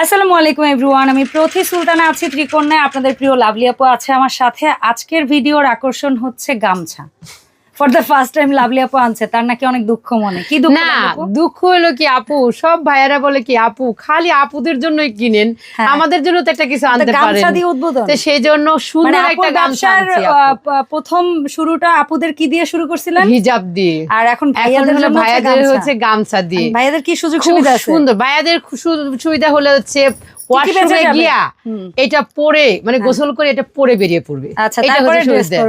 আসসালামু আলাইকুম এভরিওয়ান, আমি প্রথি সুলতানা আছি ত্রিকোণায়। আপনাদের প্রিয় লাভলি আপু আছে আমার সাথে। আজকের ভিডিওর আকর্ষণ হচ্ছে গামছা। For the first time lovely আপু আনছে। তার নাকি অনেক দুঃখ মনে। কি দুঃখ না দুঃখ হলো কি আপু? সব ভাইয়ারা বলে কি আপু খালি আপুদের জন্যই কিনেন। হ্যাঁ। আমাদের জন্য তো একটা কিছু আনতে পারেন গামছা দিয়ে উদ্বোধন। তো সেই জন্য মানে সুন্দর একটা গামছা প্রথম শুরুটা আপুদের কি দিয়ে শুরু করছিলেন? হিজাব দিয়ে। আর এখন ভাইয়াদের হলো হচ্ছে ভাইয়াদের গামছা। হচ্ছে গামছা দিয়ে। ভাইয়াদের কি সুযোগ সুবিধা আছে? সুন্দর। ভাইয়াদের সুবিধা হলে হচ্ছে ওয়াশরুমে গিয়া এটা পরে মানে গোসল করে এটা পরে বেরিয়ে পড়বে। আচ্ছা, তারপরে।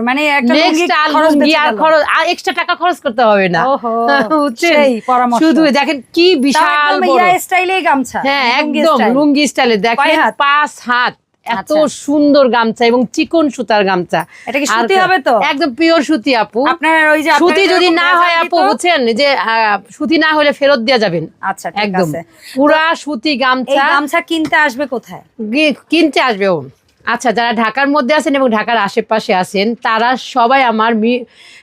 মানে একটা লুঙ্গি আর খরচ লুঙ্গি আর খরচ আর এক্সট্রা টাকা খরচ করতে হবে না। ওহো, সেই পরামর্শ। শুধু দেখেন কি বিশাল বড়। ইয়া গামছা হ্যাঁ একদম। লুঙ্গি স্টাইলে দেখেন পাঁচ হাত। এত আচ্ছা। সুন্দর গামছা এবং চিকন সুতার গামছা। এটা কি সুতি হবে তো? একদম পিওর সুতি আপু। আপনার ওই যে সুতি যদি না হয় আপু? বুঝছেন? যে সুতি না হলে ফেরত দেওয়া যাবেন। আচ্ছা একদম। পুরা সুতি গামছা। গামছা কিনতে আসবে কোথায়? কিনতে আসবে ও। আচ্ছা যারা ঢাকার মধ্যে আছেন এবং ঢাকার আশেপাশে আছেন তারা সবাই আমার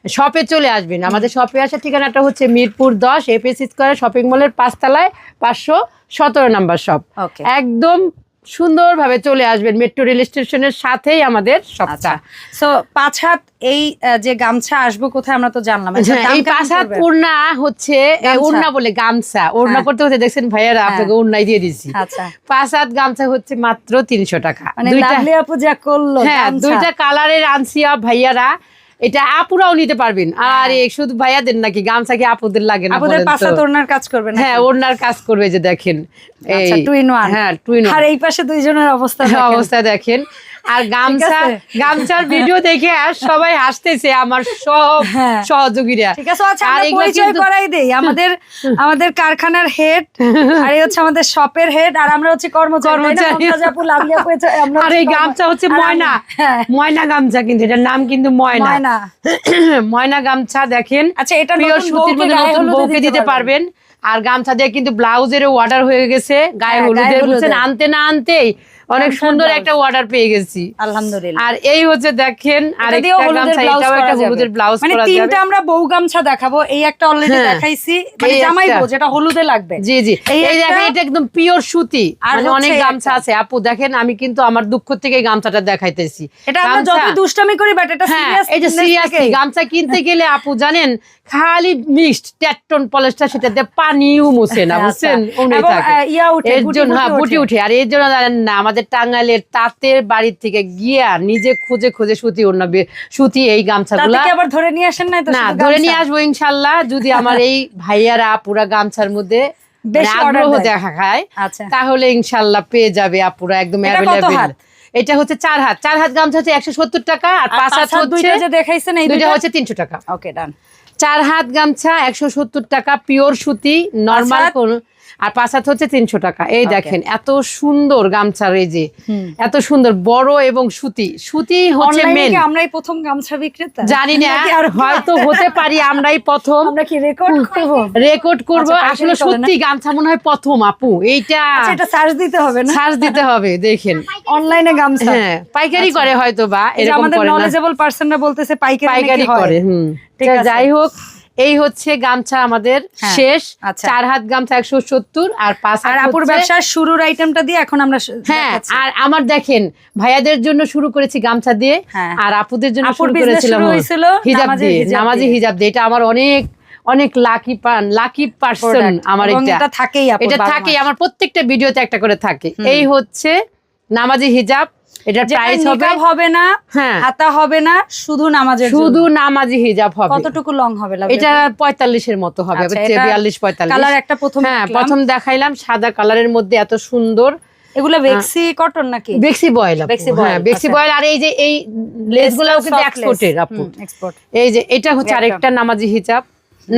শপে চলে আসবেন। আমাদের শপে আসার ঠিকানাটা হচ্ছে মিরপুর দশ এপিএস স্কোয়ার শপিং মলের পাঁচতলায় পাঁচশো সতেরো নাম্বার শপ একদম সুন্দরভাবে চলে আসবেন মেট্রো রেল স্টেশনের সাথেই আমাদের আচ্ছা শপটা সো পাঁচ হাত এই যে গামছা আসবে কোথায় আমরা তো জানলাম। এটার হ্যাঁ, এই পাঁচাত ওড়না হচ্ছে ওড়না বলে গামছা। ওড়না হ্যাঁ। করতে করতে দেখছেন ভাইয়ারা আপনাকে ওড়নাই দিয়ে দিছি আচ্ছা। পাঁচাত গামছা হচ্ছে মাত্র তিনশো টাকা। মানে দুইটা যা করল হ্যাঁ দুইটা কালারের আনছি ভাইয়ারা এটা আপুরাও নিতে পারবেন। আর এই শুধু ভাইয়াদের নাকি? গামছা কি আপুদের লাগে না আপুদের পাশে তো? কাজ করবে হ্যাঁ কাজ করবে যে দেখেন। আচ্ছা এই- টু ইন ওয়ান হ্যাঁ টু ইন আর এই পাশে দুইজনের অবস্থা দেখেন। অবস্থা দেখেন। আর গামছা গামছার ভিডিও দেখে আর সবাই হাসতেছে আমার সব হ্যাঁ। সহযোগীরা। ঠিক আছে আচ্ছা আমরা পরিচয় করাই দেই। আমাদের আমাদের কারখানার হেড আর এই হচ্ছে আমাদের শপের হেড আর আমরা হচ্ছে কর্মচারী আর এই গামছা হচ্ছে ময়না। হ্যাঁ। ময়না গামছা কিন্তু এটার নাম কিন্তু ময়না। ময়না। ময়না গামছা দেখেন। আচ্ছা এটা সুতির মধ্যে নতুন বউকে দিতে পারবেন। আর গামছা দিয়ে কিন্তু ব্লাউজের অর্ডার হয়ে গেছে। গায়ে হ্যাঁ, হলুদের। আনতে না আনতেই। অনেক সুন্দর একটা অর্ডার পেয়ে গেছি। আলহামদুলিল্লাহ। আর এই হচ্ছে দেখেন আর একটা হলুদের ব্লাউজ মানে তিনটা আমরা বউ গামছা দেখাবো এই একটা অলরেডি হ্যাঁ। দেখাইছি। মানে জামাই বউ যেটা হলুদে লাগবে। জি জি। এই এই দেখেন এটা একদম পিওর সুতি। আর মানে অনেক গামছা আছে। আপু দেখেন আমি কিন্তু আমার দুঃখ থেকে এই গামছাটা দেখাইতেছি। এটা আমরা যত দুষ্টামি করি বাট এটা সিরিয়াস এটা সিরিয়াসলি গামছা কিনতে গেলে আপু জানেন খালি মিক্সড ট্যাটন পলিশটা সেটাতে পানিও মুছে না বুঝছেন? আচ্ছা। থাকে। ইয়া উঠে, এর জন্য হ্যাঁ বুটি। উঠে। আর এর জন্য জানেন না আমাদের টাঙ্গাইলের তাঁতের বাড়ির থেকে গিয়া নিজে খুঁজে খুঁজে সুতি অন্য সুতি এই গামছাগুলা আবার ধরে নিয়ে আসেন তো না ধরে নিয়ে আসব ইনশাল্লাহ যদি আমার এই ভাইয়ারা আপুরা গামছার মধ্যে মানে আগ্রহ দেখা খায় আচ্ছা। তাহলে ইনশাল্লাহ পেয়ে যাবে আপুরা একদম এটা অ্যাভেলেবেল এটা হচ্ছে চার হাত। চার হাত গামছা হচ্ছে একশো সত্তর টাকা আর পাঁচ হাত হচ্ছে দেখাইছেন দুইটা হচ্ছে তিনশো টাকা। ওকে ডান চার হাত গামছা একশো সত্তর টাকা পিওর সুতি নর্মাল? কোন আর পাঁচ হাত হচ্ছে তিনশো টাকা। এই দেখেন এত সুন্দর গামছার এই যে এত সুন্দর বড় এবং সুতি। সুতি হচ্ছে মেন আমরাই প্রথম গামছা বিক্রেতা? জানি না আরও হয়তো হতে পারি আমরাই প্রথম। আমরা কি রেকর্ড করব? রেকর্ড করব। আচ্ছা, আসলে সত্যি গামছা মনে হয় প্রথম আপু। এইটা আচ্ছা এটা সার্চ দিতে হবে না? সার্চ দিতে হবে দেখেন। অনলাইনে গামছা। হ্যাঁ পাইকারি আচ্ছা। করে হয়তো বা এরকম আমাদের করে না। নলেজেবল পার্সনরা বলতেছে পাইকারি পাইকারি করে হুম। ঠিক আছে। যাই হোক এই হচ্ছে গামছা আমাদের হ্যাঁ, শেষ। আচ্ছা। চার হাত গামছা একশো সত্তর আর পাঁচ আর আপুর ব্যবসার শুরুর আইটেমটা দিয়ে এখন আমরা হ্যাঁ আর আমার দেখেন ভাইয়াদের জন্য শুরু করেছি গামছা দিয়ে হ্যাঁ। আর আপুদের জন্য শুরু করেছিলাম হিজাব দিয়ে নামাজি হিজাব দিয়ে। এটা আমার অনেক অনেক লাকি পান লাকি পার্সন আমার এটা। থাকেই এটা বারো থাকে আমার প্রত্যেকটা ভিডিওতে একটা করে থাকে। এই হচ্ছে নামাজি হিজাব যেটা প্রাইস হবে হবে না হ্যাঁ। হাতা হবে না শুধু নামাজের শুধু নামাজি হিজাব হবে। কতটুকু লং হবে এটা পঁয়তাল্লিশের মতো হবে আচ্ছা, এটা বিয়াল্লিশ পঁয়তাল্লিশ। কালার একটা প্রথম হ্যাঁ প্রথম দেখাইলাম সাদা কালারের মধ্যে এত সুন্দর। এগুলো বেক্সি কটন নাকি? বেক্সি বয়েল বেক্সি হ্যাঁ বয়েল, বেক্সি। বয়েল আর এই যে এই লেসগুলো কিন্তু এক্সপোর্টের আপু। এক্সপোর্ট এই যে এটা হচ্ছে আরেকটা নামাজি হিজাব।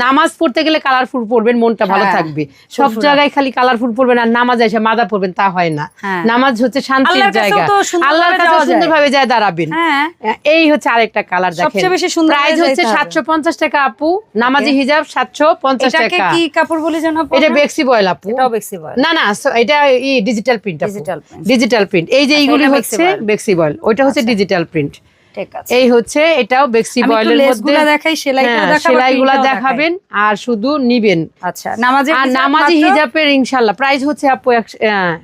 নামাজ পড়তে গেলে কালারফুল পড়বেন মনটা ভালো হ্যাঁ, থাকবে। সব জায়গায় খালি কালারফুল পড়বেন আর নামাজ এসে মাদা পড়বেন তা হয় না। হ্যাঁ। নামাজ হচ্ছে শান্তির জায়গা। আল্লাহর কাছে। সুন্দরভাবে যায় দাঁড়াবেন। হ্যাঁ। এই হচ্ছে আরেকটা কালার দেখেন। সবচেয়ে বেশি সুন্দর প্রাইস হচ্ছে যাইতে হবে। সাতশো পঞ্চাশ টাকা আপু। নামাজি হিজাব সাতশো পঞ্চাশ এটাকে টাকা। কি কাপড় বলে জানো এটা বেক্সি বয়েল আপু। এটাও বেক্সি বয়েল না না এটা ডিজিটাল প্রিন্ট ডিজিটাল প্রিন্ট এই যে আচ্ছা, এইগুলি হচ্ছে বেক্সি বয়েল ওইটা হচ্ছে ডিজিটাল প্রিন্ট ঠিক আছে। এই হচ্ছে এটাও বেক্সি বয়েলের মধ্যে। দেখাই হ্যাঁ, দেখাবো সেলাইগুলা দেখাবেন আর শুধু নিবেন। আচ্ছা নামাজের আর নামাজি হিজাবের প্রাইস হচ্ছে আপু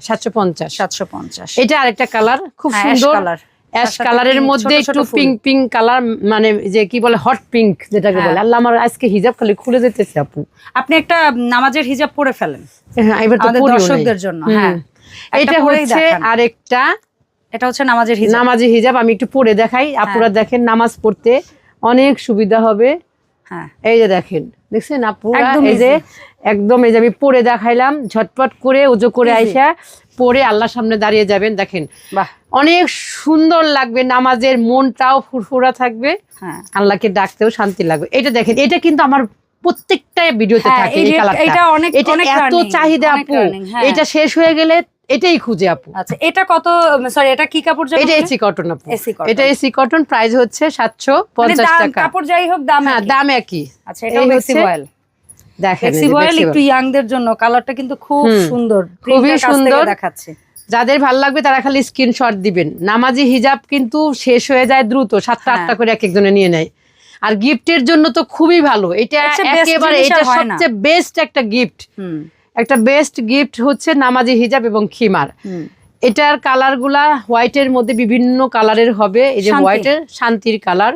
সাতশো পঞ্চাশ। সাতশো পঞ্চাশ। এটা আরেকটা কালার খুব হ্যাঁ, সুন্দর। অ্যাশ কালারের মধ্যে একটু পিঙ্ক পিঙ্ক কালার মানে যে কি বলে হট পিঙ্ক যেটাকে হ্যাঁ। বলে আল্লাহ আমার আজকে হিজাব খালি খুলে যেতেছে আপু। আপনি একটা নামাজের হিজাব পরে ফেলেন। হ্যাঁ এবার তো। দর্শকদের জন্য, হ্যাঁ। এটা হচ্ছে। আরেকটা এটা হচ্ছে নামাজের হিজাব। নামাজি হিজাব আমি একটু পরে দেখাই। আপুরা দেখেন নামাজ পড়তে অনেক সুবিধা হবে। হ্যাঁ। এই যে দেখেন দেখছেন আপুরা? এই যে একদম এই যে আমি পরে দেখাইলাম ঝটপট করে উজু করে আইসা পরে আল্লাহর সামনে দাঁড়িয়ে যাবেন দেখেন। বাহ। অনেক সুন্দর লাগবে নামাজের মনটাও ফুরফুরা থাকবে। হ্যাঁ। আল্লাহকে ডাকতেও শান্তি লাগবে। এটা দেখেন এটা কিন্তু আমার প্রত্যেকটা ভিডিওতে হ্যাঁ, থাকে এটা অনেক- এটা অনেক এত চাহিদা আপু। হ্যাঁ। এটা শেষ হয়ে গেলে এটাই খুঁজে আপু। আচ্ছা এটা কত সরি এটা কি কাপড় এটা? এসি কটন আপু। এটা এসি কটন প্রাইস হচ্ছে সাতশো মানে পঞ্চাশ দাম- টাকা। কাপড় যাই হোক দাম হ্যাঁ। দাম একই। আচ্ছা এই হচ্ছে- বয়েল দেখেন বয়েল একটু Boil। ইয়াংদের জন্য কালারটা কিন্তু খুব সুন্দর। খুবই সুন্দর। দেখাচ্ছে। যাদের ভালো লাগবে তারা খালি স্ক্রিনশট দিবেন। নামাজি হিজাব কিন্তু শেষ হয়ে যায় দ্রুত সাতটা হ্যাঁ। আটটা করে এক একজনে নিয়ে নেয়। আর গিফটের জন্য তো খুবই ভালো। এটা একেবারে এটা সবচেয়ে বেস্ট একটা গিফট হুম। একটা বেস্ট গিফট হচ্ছে নামাজি হিজাব এবং খিমার। এটার কালারগুলা হোয়াইটের মধ্যে বিভিন্ন কালারের হবে। এই যে হোয়াইটের শান্তির কালার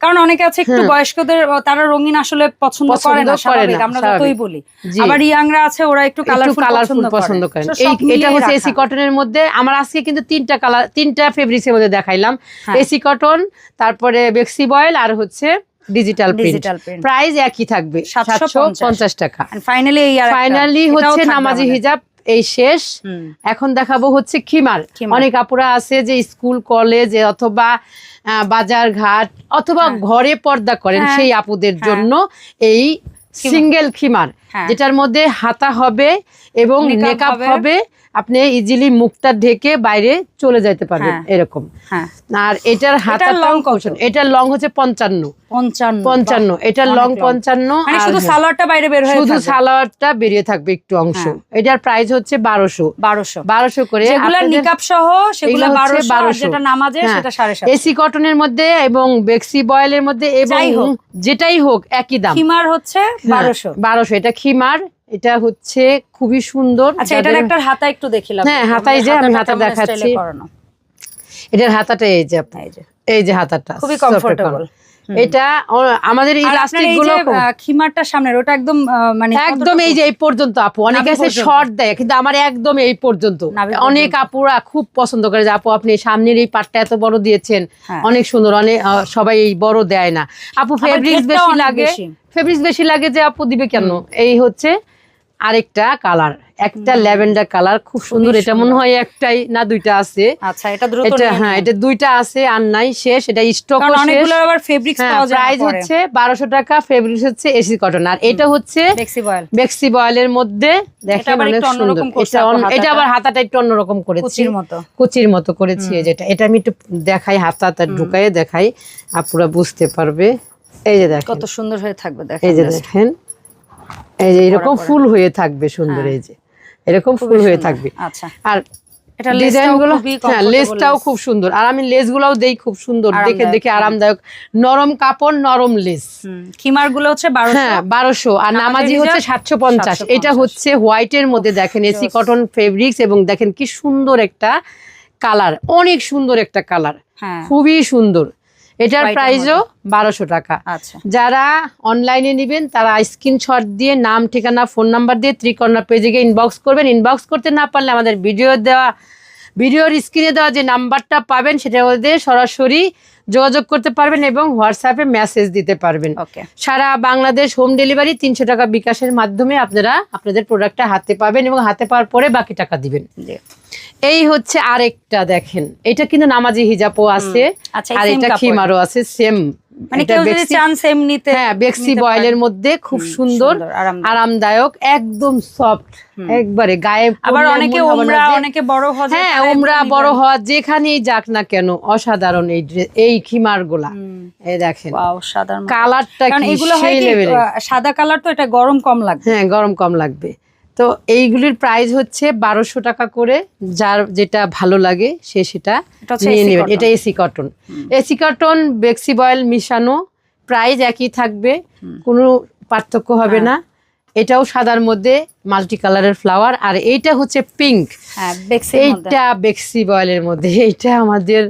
কারণ অনেকে আছে একটু বয়স্কদের তারা রঙিন আসলে পছন্দ করে না স্বাভাবিক আমরা। যতই বলি। আবার ইয়াংরা আছে ওরা একটু কালারফুল কালারফুল পছন্দ করে। এই এটা হচ্ছে। এসি কটনের মধ্যে। আমার আজকে কিন্তু তিনটা কালার তিনটা ফেব্রিক্সের মধ্যে দেখাইলাম। হ্যাঁ। এসি কটন তারপরে বেক্সি বয়েল আর হচ্ছে ডিজিটাল প্রিন্ট Digital প্রাইস একই থাকবে 750 টাকা আর ফাইনালি হচ্ছে নামাজি হিজাব এই শেষ এখন দেখাবো হচ্ছে খিমার। অনেক আপুরা আছে যে স্কুল কলেজ অথবা বাজার ঘাট অথবা ঘরে পর্দা করেন হ্যাঁ। সেই আপুদের হ্যাঁ। জন্য এই সিঙ্গেল খিমার হ্যাঁ। যেটার মধ্যে হাতা হবে এবং মেকআপ হবে। আপনি ইজিলি মুখটা ঢেকে বাইরে চলে যেতে পারবেন হ্যাঁ। এরকম। হ্যাঁ। আর এটার হাতা লং কত? এটার লং হচ্ছে পঞ্চান্ন। পঞ্চান্ন এটার লং পঞ্চান্ন মানে শুধু হ্যাঁ। সালোয়ারটা বাইরে বের হয়ে শুধু সালোয়ারটা বেরিয়ে থাকবে একটু অংশ। এটার প্রাইস হচ্ছে বারোশো। বারোশো। বারোশো করে নিকাপ সহ সেগুলো বারোশো আর 1200 যেটা নামাজে। সেটা সাড়ে এসি কটনের মধ্যে এবং বেক্সি বয়েলের মধ্যে এবং। যেটাই হোক একই দাম। খিমার হচ্ছে বারোশো। বারোশো। এটা খিমার এটা হচ্ছে খুবই সুন্দর। আচ্ছা এটার একটা হাতা একটু দেখিলাম। হ্যাঁ, হাতায় যে আমি হাতা দেখাচ্ছি। এটার হাতাটা এই যে আপু, এই যে। হাতাটা খুবই। করা। এটা আমাদের এই ইলাস্টিকগুলো খিমারটা সামনের ওটা একদম মানে একদম এই যে এই পর্যন্ত আপু। অনেকে আছে শর্ট দেয় কিন্তু আমার একদম এই পর্যন্ত। অনেক আপুরা খুব পছন্দ করে যে আপু আপনি সামনের এই পাটটা এত বড় দিয়েছেন। হ্যাঁ। অনেক সুন্দর অনেক সবাই এই বড় দেয় না। আপু ফেব্রিক্স বেশি লাগে ফেব্রিক্স বেশি লাগে যে আপু দিবে কেন? এই হচ্ছে আরেকটা কালার একটা ল্যাভেন্ডার কালার খুব সুন্দর। এটা মনে হয় একটাই না দুইটা আছে? আচ্ছা এটা দ্রুত এটা হ্যাঁ এটা দুইটা আছে আর নাই শেষ এটা স্টক কারণ অনেকগুলো আবার ফেব্রিক্স হ্যাঁ পাওয়া যায় প্রাইস হচ্ছে বারোশো টাকা ফেব্রিক্স হচ্ছে এসি কটন আর এটা হচ্ছে বেক্সি বয়েল বেক্সি বয়েলের মধ্যে দেখেন অনেক সুন্দর। এটা। আবার হাতাটা একটু অন্যরকম করেছি। কুচির মতো। কুচির মতো করেছি এই যেটা। এটা আমি একটু দেখাই হাতাটা ঢুকাই দেখাই। আপুরা বুঝতে পারবে। এই যে দেখেন। কত সুন্দর হয়ে থাকবে দেখেন এই যে দেখেন। এই যে এরকম ফুল হয়ে থাকবে সুন্দর এই যে। এরকম ফুল হয়ে থাকবে। আচ্ছা। আর হ্যাঁ লেসটাও খুব সুন্দর। আর আমি দেই খুব সুন্দর। দেখে দেখে আরামদায়ক। নরম কাপড় নরম লেস খিমারগুলো হচ্ছে হ্যাঁ বারোশো। আর নামাজি হচ্ছে সাতশো পঞ্চাশ। এটা হচ্ছে হোয়াইটের মধ্যে দেখেন এসি কটন ফেব্রিক্স এবং দেখেন কি সুন্দর একটা কালার অনেক সুন্দর একটা কালার হ্যাঁ। খুবই সুন্দর। এটার প্রাইসও বারোশো টাকা। আচ্ছা। যারা অনলাইনে নেবেন তারা স্ক্রিনশট দিয়ে নাম ঠিকানা ফোন নাম্বার দিয়ে ত্রিকর্ণা পেজে গিয়ে ইনবক্স করবেন। ইনবক্স করতে না পারলে আমাদের ভিডিও দেওয়া ভিডিওর স্ক্রিনে দেওয়া যে নাম্বারটা পাবেন সেটার মধ্যে সরাসরি যোগাযোগ করতে পারবেন এবং হোয়াটসঅ্যাপে মেসেজ দিতে পারবেন। ওকে। সারা বাংলাদেশ হোম ডেলিভারি তিনশো টাকা বিকাশের মাধ্যমে আপনারা আপনাদের প্রোডাক্টটা হাতে পাবেন এবং হাতে পাওয়ার পরে বাকি টাকা দিবেন। এই হচ্ছে আরেকটা দেখেন এটা কিন্তু নামাজি হিজাবও আছে। আচ্ছা, আর এটা। খিমারও আছে সেম মানে কেউ যদি চান সেম নিতে হ্যাঁ বেক্সি বয়েলের মধ্যে খুব সুন্দর আরামদায়ক। একদম সফট একবারে গায়ে আবার অনেকে ওমরা অনেকে বড় হজে হ্যাঁ ওমরা বড়। হওয়া যেখানেই যাক না কেন অসাধারণ এই এই খিমারগুলা এই দেখেন। সাধারণ কালারটা কি এগুলো সাদা কালার তো এটা গরম কম লাগবে। হ্যাঁ গরম কম লাগবে। তো এইগুলির প্রাইস হচ্ছে বারোশো টাকা করে যার যেটা ভালো লাগে সে সেটা নিয়ে নেবেন এটা A C cotton A C cotton বেক্সি বয়েল মিশানো প্রাইস একই থাকবে কোনো পার্থক্য হবে হ্যাঁ। না। এটাও সাদার মধ্যে মাল্টি কালারের ফ্লাওয়ার আর এইটা হচ্ছে পিঙ্ক। হ্যাঁ এইটা বেক্সি বয়েলের মধ্যে। এইটা আমাদের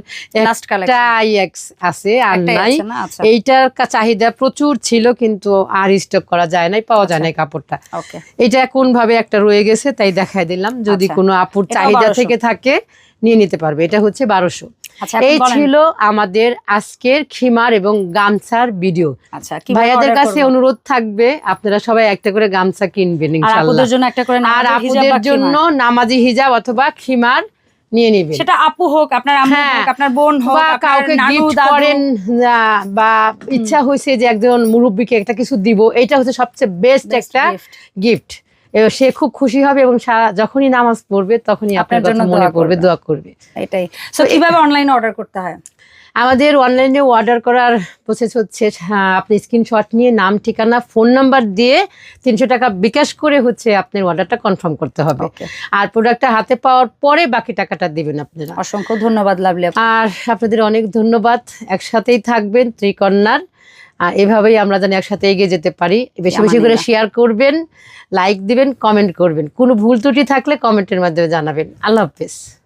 আছে আর নাই? আচ্ছা। এইটার চাহিদা প্রচুর ছিল কিন্তু আর স্টক করা যায় নাই পাওয়া যায় আচ্ছা। নাই কাপড়টা। এটা কোন ভাবে একটা রয়ে গেছে তাই দেখাই দিলাম। যদি আচ্ছা। কোনো আপুর চাহিদা থেকে থাকে নিয়ে নিতে পারবে। এটা হচ্ছে বারোশো। এই ছিল আমাদের আজকের খিমার এবং গামছার ভিডিও। আচ্ছা ভাইয়াদের কাছে অনুরোধ থাকবে আপনারা সবাই একটা করে গামছা কিনবেন আর ইনশাআল্লাহ জন্য একটা করে আর আপুদের জন্য। নামাজি হিজাব অথবা খিমার নিয়ে নেবেন। সেটা আপু হোক আপনার আম্মু হ্যাঁ। হোক আপনার বোন হোক বা কাউকে গিফট করেন বা ইচ্ছা হয়েছে যে একজন মুরব্বীকে একটা কিছু দিব এটা হচ্ছে সবচেয়ে বেস্ট একটা গিফট সে খুব খুশি হবে এবং যখনই নামাজ পড়বে তখনই আপনার জন্য মনে পড়বে করবে। দোয়া করবে। এটাই। সো কীভাবে অনলাইনে অর্ডার করতে হয়? আমাদের অনলাইনে অর্ডার করার প্রসেস হচ্ছে আপনি স্ক্রিনশট নিয়ে নাম ঠিকানা ফোন নাম্বার দিয়ে তিনশো টাকা বিকাশ করে হচ্ছে আপনার অর্ডারটা কনফার্ম করতে হবে। আর প্রোডাক্টটা হাতে পাওয়ার পরে বাকি টাকাটা দিবেন আপনারা। অসংখ্য ধন্যবাদ লাভলি আর আপনাদের অনেক ধন্যবাদ। একসাথেই থাকবেন ত্রিকন্যার। এভাবেই আমরা যেন একসাথে এগিয়ে যেতে পারি। বেশি বেশি করে শেয়ার করবেন লাইক দিবেন কমেন্ট করবেন। কোনো ভুল ত্রুটি থাকলে কমেন্টের মাধ্যমে জানাবেন। আল্লাহ হাফেজ।